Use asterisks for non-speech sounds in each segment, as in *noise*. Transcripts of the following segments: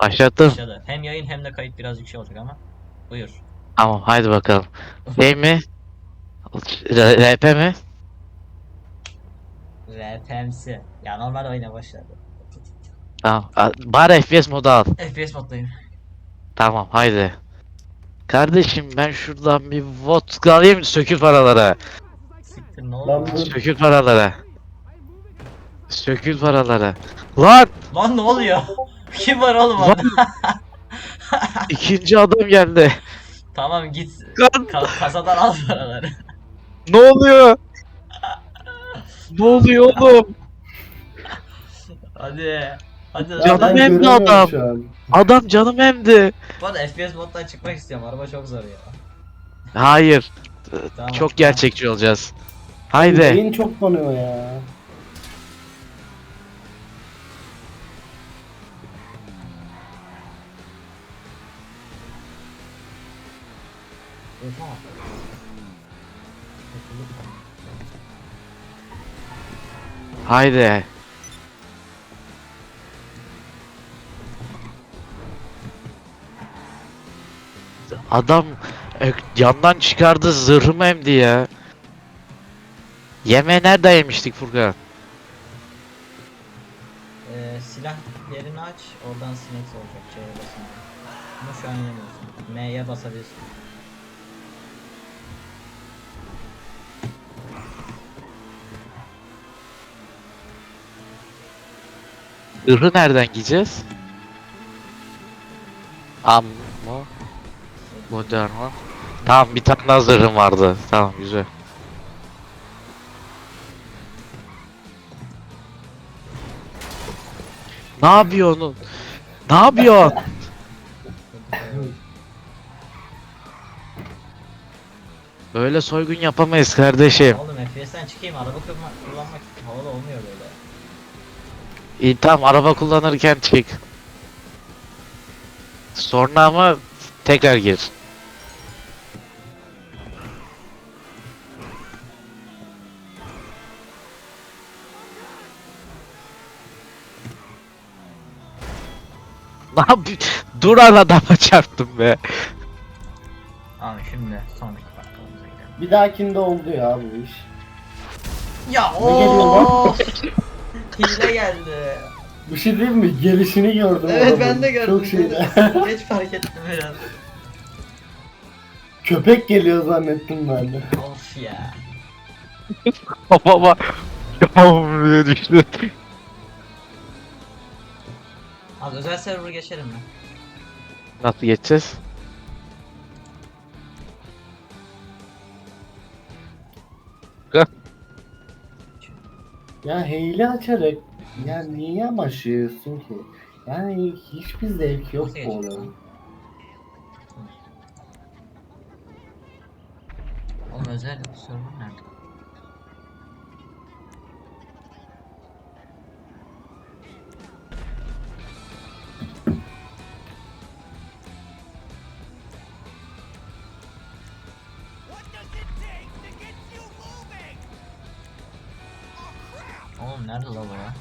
Başlattım. Başladı. Hem yayın hem de kayıt biraz yüksek olacak ama. Buyur. Tamam haydi bakalım. *laughs* Şey mi? R- RP mi? RPM'si. Ya normal oyuna başladı. Tamam. A- Bari FPS modu al. FPS moddayım. Tamam haydi. Kardeşim ben şuradan bir vodka alayım sökül paralara. Siktir ne oldu? Lan lan? bu- Sökül paralara. Sökül paralara. Lan Lan ne oluyor? Kim var oğlum orada? *laughs* ikinci adam geldi. tamam git. Lan Ka- kasadan al paraları. ne oluyor? ne oluyor oğlum? Hadi. Hadi lan. hem de göremiyorum adam. şu an. Adam canım emdi. Bu arada FPS moddan çıkmak istiyorum. Araba çok zor ya. Hayır. Tamam, Çok gerçekçi olacağız. Haydi. Beyin çok donuyor ya. Haydi. Adam ö- yandan çıkardı zırhımı emdi ya. Yeme nerede yemiştik Furkan? Ee, silah yerini aç. Oradan sinek olacak. C'ye basın. Ama şu an yemiyorsun. M'ye basabilirsin. Zırhı nereden giyeceğiz? Ammo. Modern var. Tamam bir tane daha vardı. Tamam güzel. Ne yapıyorsun? Ne yapıyorsun? Böyle soygun yapamayız kardeşim. Oğlum FPS'ten çıkayım. Araba kullanmak havalı olmuyor böyle. İyi tamam araba kullanırken çık. Sonra ama tekrar gir. *laughs* Ne yapıyorsun? Duran adama çarptım be. Abi şimdi sonraki bakalımıza gidelim. Bir dahakinde oldu ya bu iş. Ya ooo! Hile geldi. Bir şey diyeyim mi? Gelişini gördüm. Evet adamın. ben de gördüm. Çok şeyde. *laughs* Geç fark ettim biraz. Köpek geliyor zannettim ben de. Of ya. *laughs* Baba yapamam diye düştü. Az özel server geçelim mi? Nasıl geçeceğiz? Ya hile açarak ya niye amaçlıyorsun ki? Yani hiçbir zevk yok bu oyunun. Oğlum özel server nerede? Oğlum nerede la bu ya?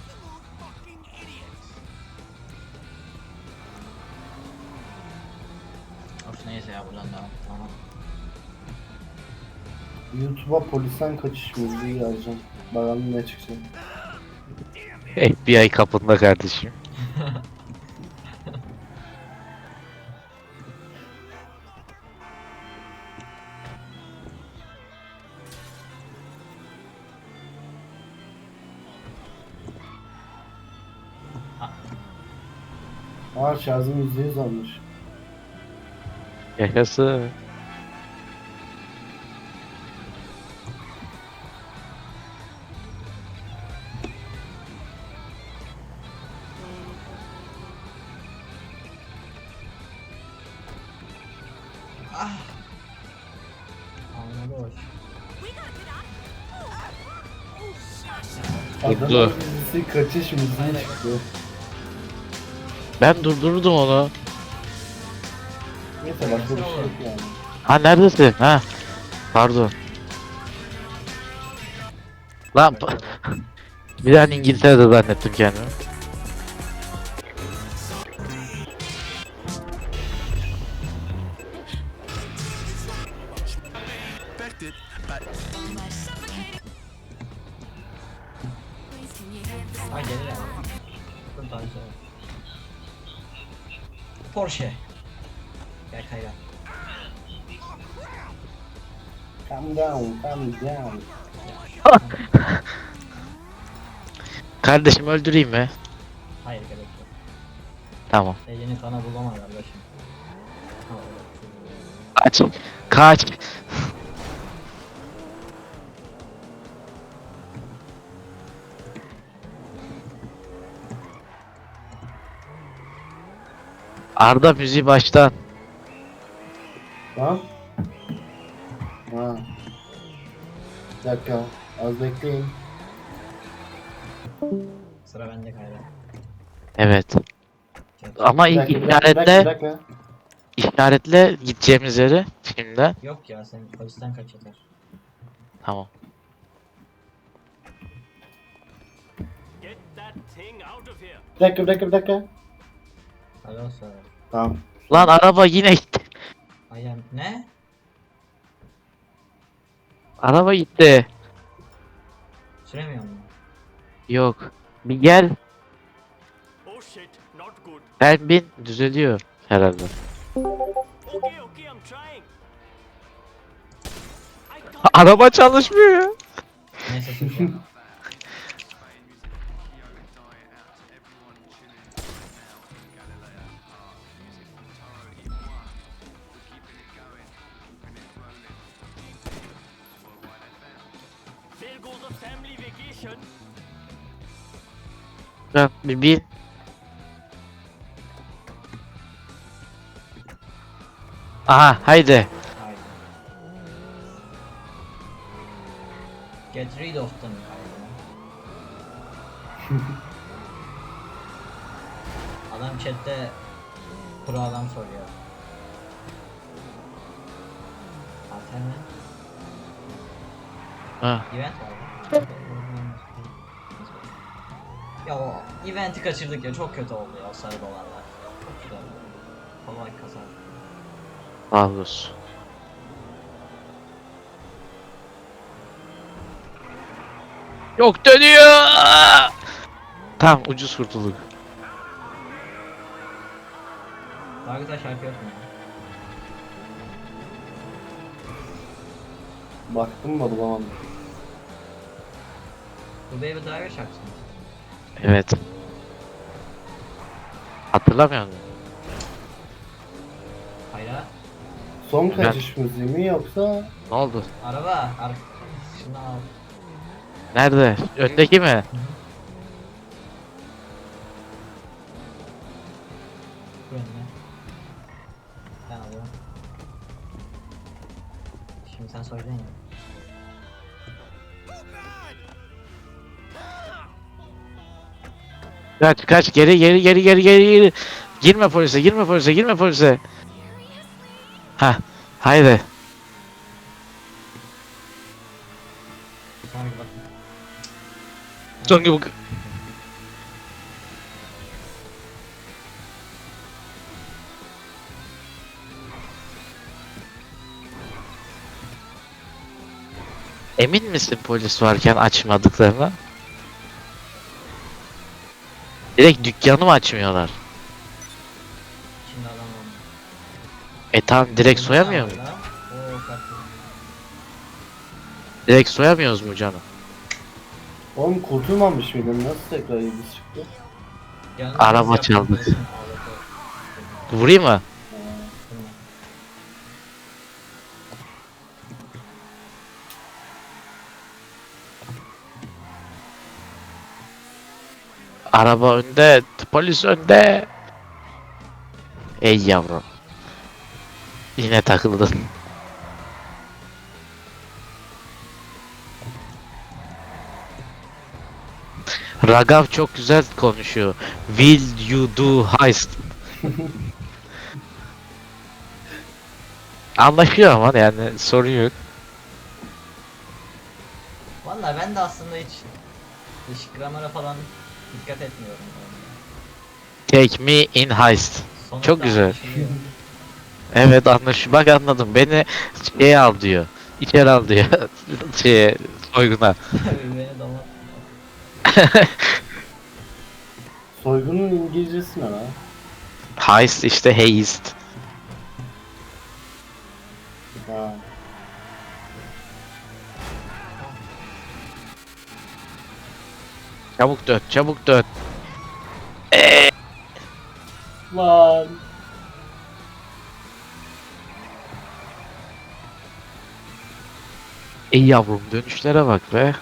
Of neyse ya buradan devam. Tamam. YouTube'a polisten kaçış müziği yazacağım. Bakalım ne çıkacak. FBI kapında kardeşim. Şarjım %100 almış. Yaşasın. Anladı. Adamın dizisi kaçış müziği çıktı. Ben durdurdum onu. Neyse başka bir şey yani. Ha neredesin? Ha. Pardon. Lan pa- *laughs* bir an İngiltere'de zannettim kendimi. Ha gelir ya. Bundan sonra. Porsche. Gel kayra. Calm down, calm down. *laughs* Kardeşim öldüreyim mi? Hayır gerek yok. Tamam. Elini kana bulama kardeşim. Ha, öyle. Kaç. Kaç. Arda müziği baştan. Tamam. Ha. Bir dakika. Az bekleyin. Sıra bende kayra. Evet. Ama Bir ilk dakika, bir dakika, bir dakika, bir işaretle dakika. işaretle gideceğimiz yeri şimdi. Yok ya sen polisten kaç yeter. Tamam. Get that thing out of here. Bir dakika, bir dakika, bir dakika. Alo sonra. Tamam. Lan araba yine gitti. Ayam ne? Araba gitti. Süremiyor mu? Yok. Bir gel. Oh shit, not good. Sen bin düzeliyor herhalde. Okay, okay, I'm trying. I can't. Araba çalışmıyor ya. Neyse süreceğim. *laughs* Bak bir bin. Aha haydi. Haydi. Get rid of them adam chatte pro adam soruyor. Alter mi? Ha. Event var Ya o eventi kaçırdık ya çok kötü oldu ya o sarı dolarlar. Çok güzel. Kolay kazandık. Sağ olsun. Yok dönüyor. Tamam ucuz kurtulduk. Daha güzel şarkı yok mu? Baktım da bulamadım. Bu Baby Driver şarkısı mı? Evet. Hatırlamıyor musun? Hayra. Son Ben- kaçış müziği mi yoksa? Ne oldu? Araba. Ar Şunu al. Nerede? Öndeki mi? Kaç kaç geri geri geri geri geri geri. Girme polise girme polise girme polise. Ha haydi. Son gibi. Emin misin polis varken açmadıklarına? Direkt dükkanı mı açmıyorlar? Şimdi adam oldu. E tamam direkt soyamıyor mu? Oo kartı. Direkt soyamıyoruz mu canım? Oğlum kurtulmamış mıydın? Nasıl tekrar yıldız çıktı? Yalnız Araba resim ağladı. Vurayım mı? Araba önde, polis önde. Ey yavrum. Yine takıldın. Ragav çok güzel konuşuyor. Will you do heist? *laughs* Anlaşıyor ama yani sorun yok. Valla ben de aslında hiç hiç gramara falan dikkat etmiyorum. Take me in heist. Sonuçta Çok güzel. anlaşılıyor. Evet anlaş. Bak anladım. Beni şey al diyor. içeri aldı ya. *laughs* Şeye, soyguna. *laughs* Beni. *laughs* Soygunun İngilizcesi ne lan? Heist işte heist. Çabuk dön, çabuk dön. Lan. Ey yavrum dönüşlere bak be.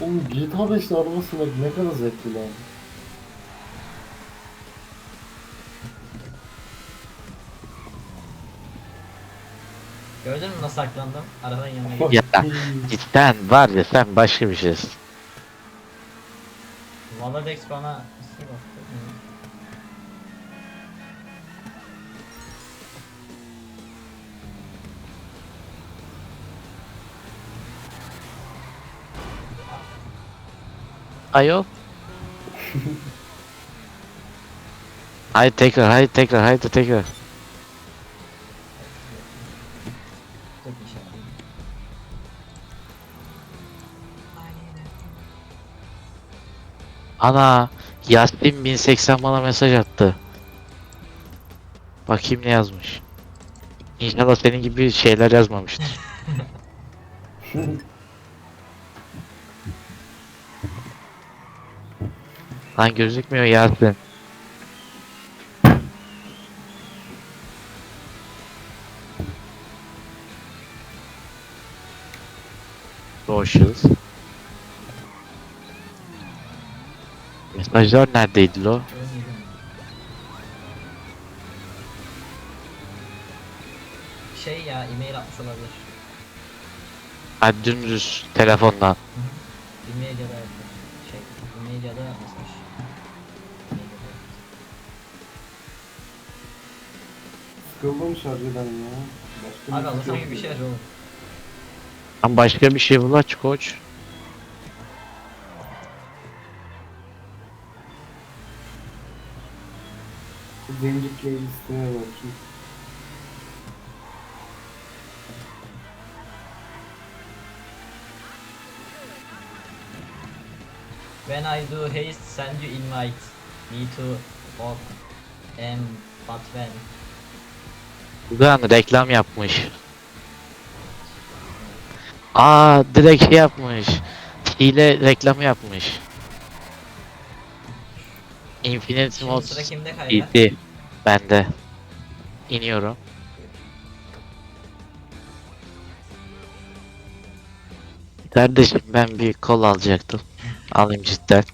Oğlum GTA 5'te araba sürmek ne kadar zevkli lan. Gördün mü nasıl saklandım? Arabanın yanına gittim. Ya cidden var ya sen başka bir şeysin. Valadex bana ismi baktı. Ayol. haydi tekrar, haydi tekrar, haydi tekrar. Ana, Yasin 1080 bana mesaj attı. Bakayım ne yazmış. İnşallah senin gibi şeyler yazmamıştır. *laughs* Lan gözükmüyor Yasin. Socials. Mesajlar neredeydi lo? Şey ya e-mail atmış olabilir. Ha dümdüz telefondan. E-mail ya da şey e-mail ya da mesaj. Sıkıldım şarjıdan ya. Başka Abi şey gibi bir şey aç oğlum. Lan başka bir şey bul aç koç. Zenci playlistine bakayım. When I do haste send you invite me to walk and but when Ulan reklam yapmış. Aa direkt şey yapmış. Hile reklamı yapmış. Infinity Şimdi Mod sıra kimde kaydı? CD. Bende. İniyorum. Kardeşim ben bir kol alacaktım. Alayım cidden.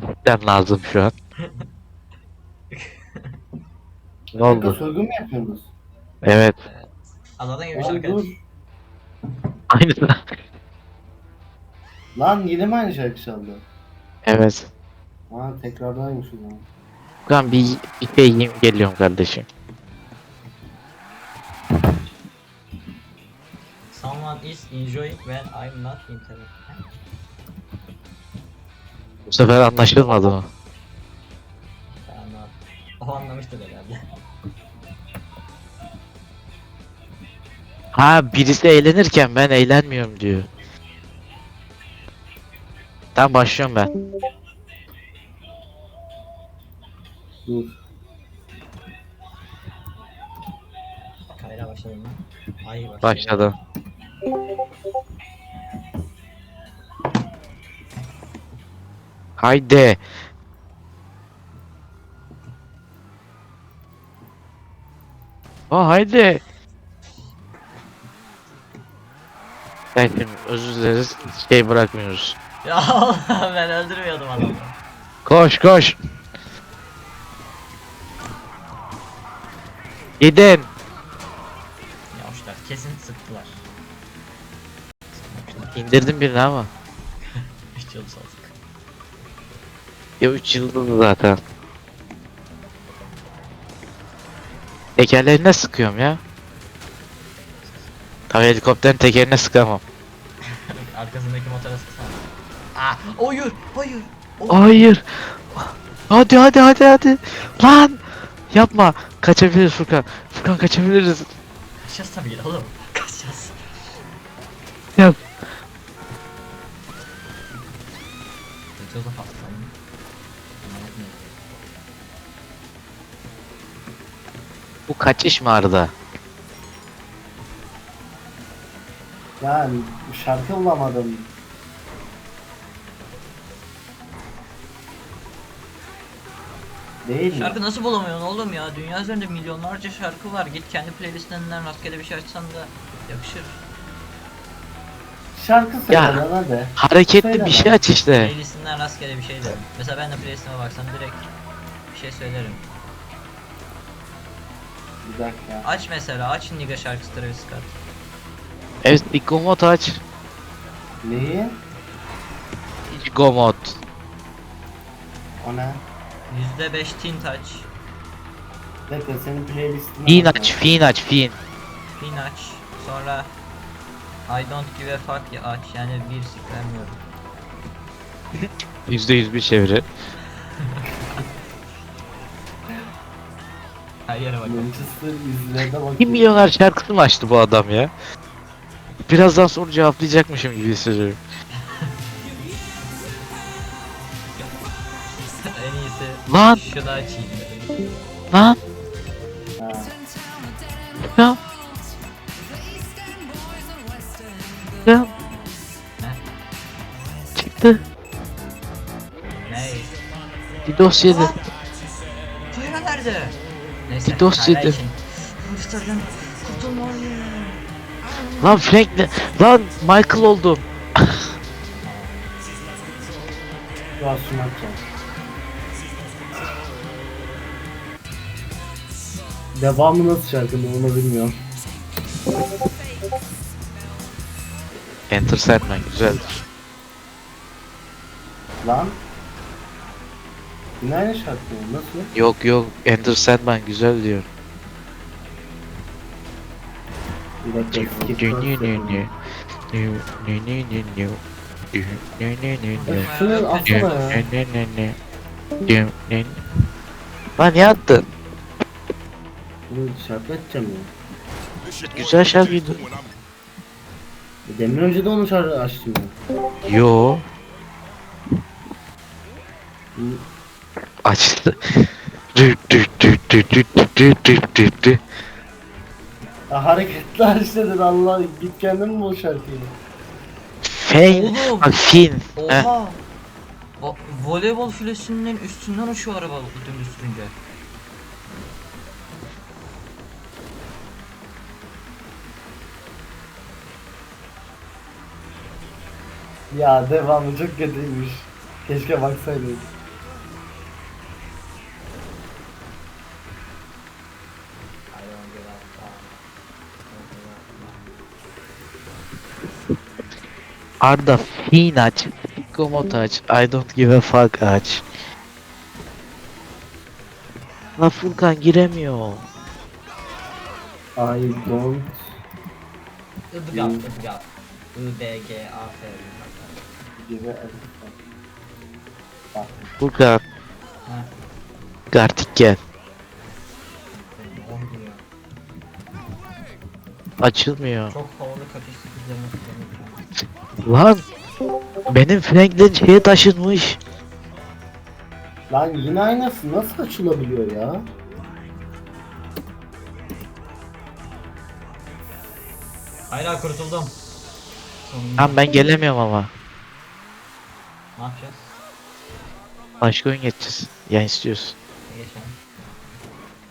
Cidden lazım şu an. *laughs* Ne oldu? soygun mu yapıyorsunuz? Evet. Anladın gibi Lan şarkı. dur. Aynı. Lan yine mi aynı şarkı çaldı? evet. Ha tekrardaymış o zaman. Ben bir, şey yiyeyim geliyorum kardeşim. Someone is enjoying when I'm not interested. Bu sefer anlaşılmadı mı? Tamam. O anlamıştır herhalde. Ha birisi eğlenirken ben eğlenmiyorum diyor. Tamam başlıyorum ben. Dur. Kayra başladım ben. Ay başladı. Başladım. Haydi. Oh haydi. Belki özür dileriz. Şey bırakmıyoruz. *laughs* Ya Allah ben öldürmüyordum adamı. Koş koş. Gidin. Yavuşlar kesin sıktılar. İndirdim birini ama. *laughs* Üç yıl saldık. Ya 3 yıldızlı zaten. Tekerlerine sıkıyorum ya. Tabii helikopterin tekerine sıkamam. *laughs* Arkasındaki motora sıksana. Aa, hayır, hayır. Hayır. Hadi hadi hadi hadi. Lan. Yapma. Kaçabiliriz Furkan. Furkan kaçabiliriz. Kaçacağız tabii oğlum. Kaçacağız. Yap. Kaçacağız da mi? Bu kaçış mı Arda? Yani şarkı bulamadım. Değil mi? Şarkı nasıl bulamıyorsun oğlum ya? Dünya üzerinde milyonlarca şarkı var. Git kendi playlistinden rastgele bir şey açsan da yakışır. Şarkı söyle lan hadi. Hareketli bir şey aç işte. Playlistinden rastgele bir şey derim. Mesela ben de playlistime baksam direkt bir şey söylerim. Bir dakika. Aç mesela aç Niga şarkısı Travis Scott. Evet gomot aç. Neyi? Gomot. O ne? %5 tint aç. Bir dakika senin playlistine Fin aç, fin aç, fin. Pin aç. Sonra I don't give a fuck ya aç. Yani bir siklenmiyorum. Yüzde yüz bir çeviri. Her yere bak. Manchester yüzlerine bak. 1 milyoner şarkısı mı açtı bu adam ya? Birazdan sonra cevaplayacakmışım gibi hissediyorum. En iyisi Lan şunu açayım lan Ha. ya. Ya. Çıktı. Ney? Didos yedi. Kayra nerede? Neyse. Kayra yedi. için. Müşteriden kurtulmalıyım. Lan Frank ne? Lan Michael oldum. Biraz şunu açacağım. Devamı nasıl şarkının onu bilmiyorum. Enter Sandman güzeldir. Lan. Yine aynı şarkı mı? Nasıl? Yok yok Enter Sandman güzel diyor. Bir dakika. skip yapıyorum. Şunu atsana ya. Lan ne attın? Bunu şarkı açacağım ya. Güzel şarkıydı. E, Demin önce de onun şarkı açtım ya. Yo açtı. Dü dü dü dü dü dü dü dü dü dü. Ya hareketli aç dedin Allah git kendin mi o şarkıyı? Oğlum. Bak fin. Heh. Oha. Vo- voleybol filesinin üstünden uçuyor araba dümdüz sürünce. Ya devamı çok kötüymüş. Keşke baksaydık. Arda fin aç. Komut aç. I don't give a fuck aç. La Furkan giremiyor. I don't Ibgap, Hmm. I, B, G, A, F. Bu gar Ha. artık gel. On. Açılmıyor. Çok havalı kapı sıkıcılarına. Lan benim Franklin şeye taşınmış. Lan yine aynası nasıl açılabiliyor ya? Hayla kurtuldum. Lan ben gelemiyorum ama. Ne yapacağız? Başka oyun geçeceğiz. Yani istiyorsun. Ne geçelim?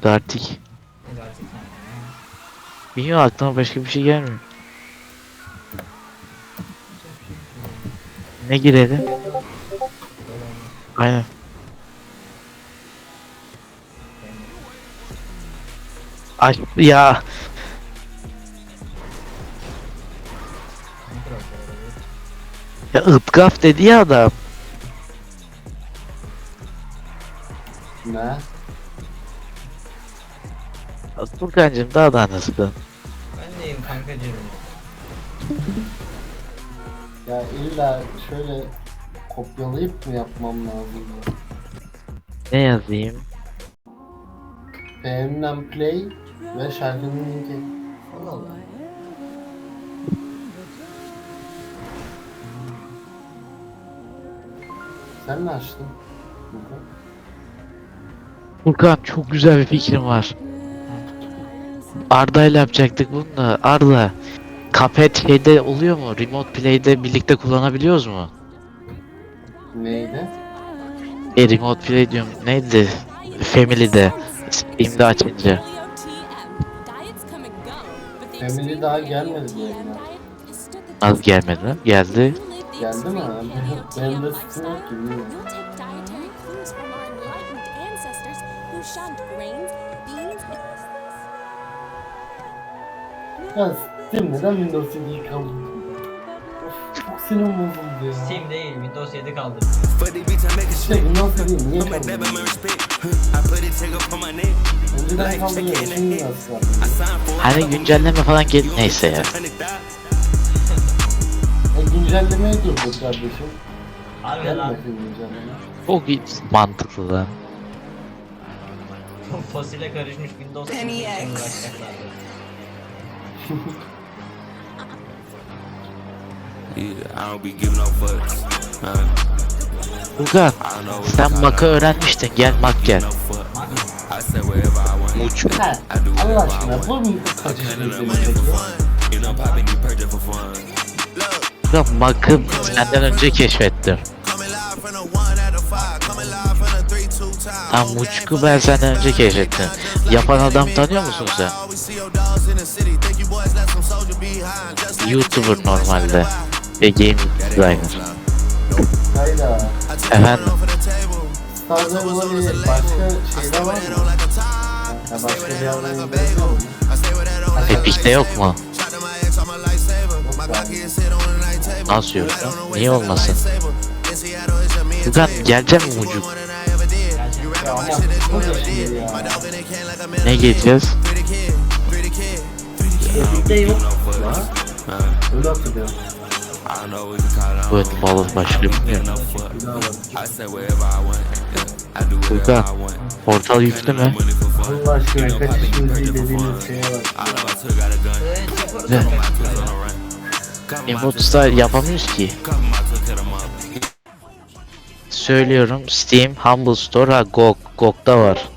Gartik. Ne sen? Bilmiyorum aklıma başka bir şey gelmiyor. Ne girelim? Aynen. Ay ya ya ıtkaf dedi ya adam. Ne? Furkan'cım daha da nasıl? Ben deyim kankacığım. Ya illa şöyle kopyalayıp mı yapmam lazım ya? Ne yazayım? Beğenilen play ve şarkının linki. Allah Allah. Sen ne açtın? Furkan çok güzel bir fikrim var. Arda ile yapacaktık bunu da. Arda, Cuphead şeyde oluyor mu? Remote Play'de birlikte kullanabiliyoruz mu? Neydi? E Remote Play diyorum. Neydi? Family'de. Steam'de açınca. Family daha gelmedi yayına. Az gelmedi mi? Geldi. Geldi mi? Benim de sıkıntı yok ki. bilmiyorum. You'll take dietary clues from our enlightened ancestors who shunned grains, beans, Ya Steam neden Windows 7'yi kaldırdın? Of çok sinirim bozuldu ya. Steam değil Windows 7 kaldı. Fuck the bitch, I make a İşte. Windows 7'yi niye. Önceden kaldırıyor, şimdi nasıl for Hani güncelleme falan gel neyse ya. E güncellemeyi durdur kardeşim. Harbiden abi. Gelmesin güncelleme. Çok iyi mantıklı lan. Fosile karışmış Windows 7 için uğraşacaklardı. Yeah, I don't be giving no fucks. Furkan, I know what sen Mac'ı öğrenmiştin. Gel Mac gel. do Allah aşkına bu mu I Furkan Mac'ı senden önce keşfettim. Ha Muçku ben senden önce keşfettim. Yapan adam tanıyor musun sen? YouTuber normalde. Ve game designer. Hayda. Efendim? Başka şeyde var mı? Ya başka bir yazıyor mu? Epic'te yok mu? Yok. Nasıl yok? lan? Niye olmasın? Furkan gelecek mi ya. Ne geleceğiz? Epic'te yok. Uh, Öyle hatırlıyorum. I know what you call it. Bu ön balık başka bilmiyorum. No fuck. Bir daha bak. I say wherever I want. Yeah, I do whatever Furkan, I want. portal yüklü mü? Allah aşkına kaçış müziği dediğiniz şeye bak. Ne? Ama. Took on the run. Cover my Emote style yapamıyoruz ki. Söylüyorum Steam, Humble Store, ha GOG. GOG'da var.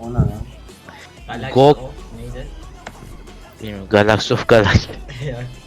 O ne lan? Galaxy Gog- neydi? Bilmiyorum Galaxy of Galaxy. *laughs*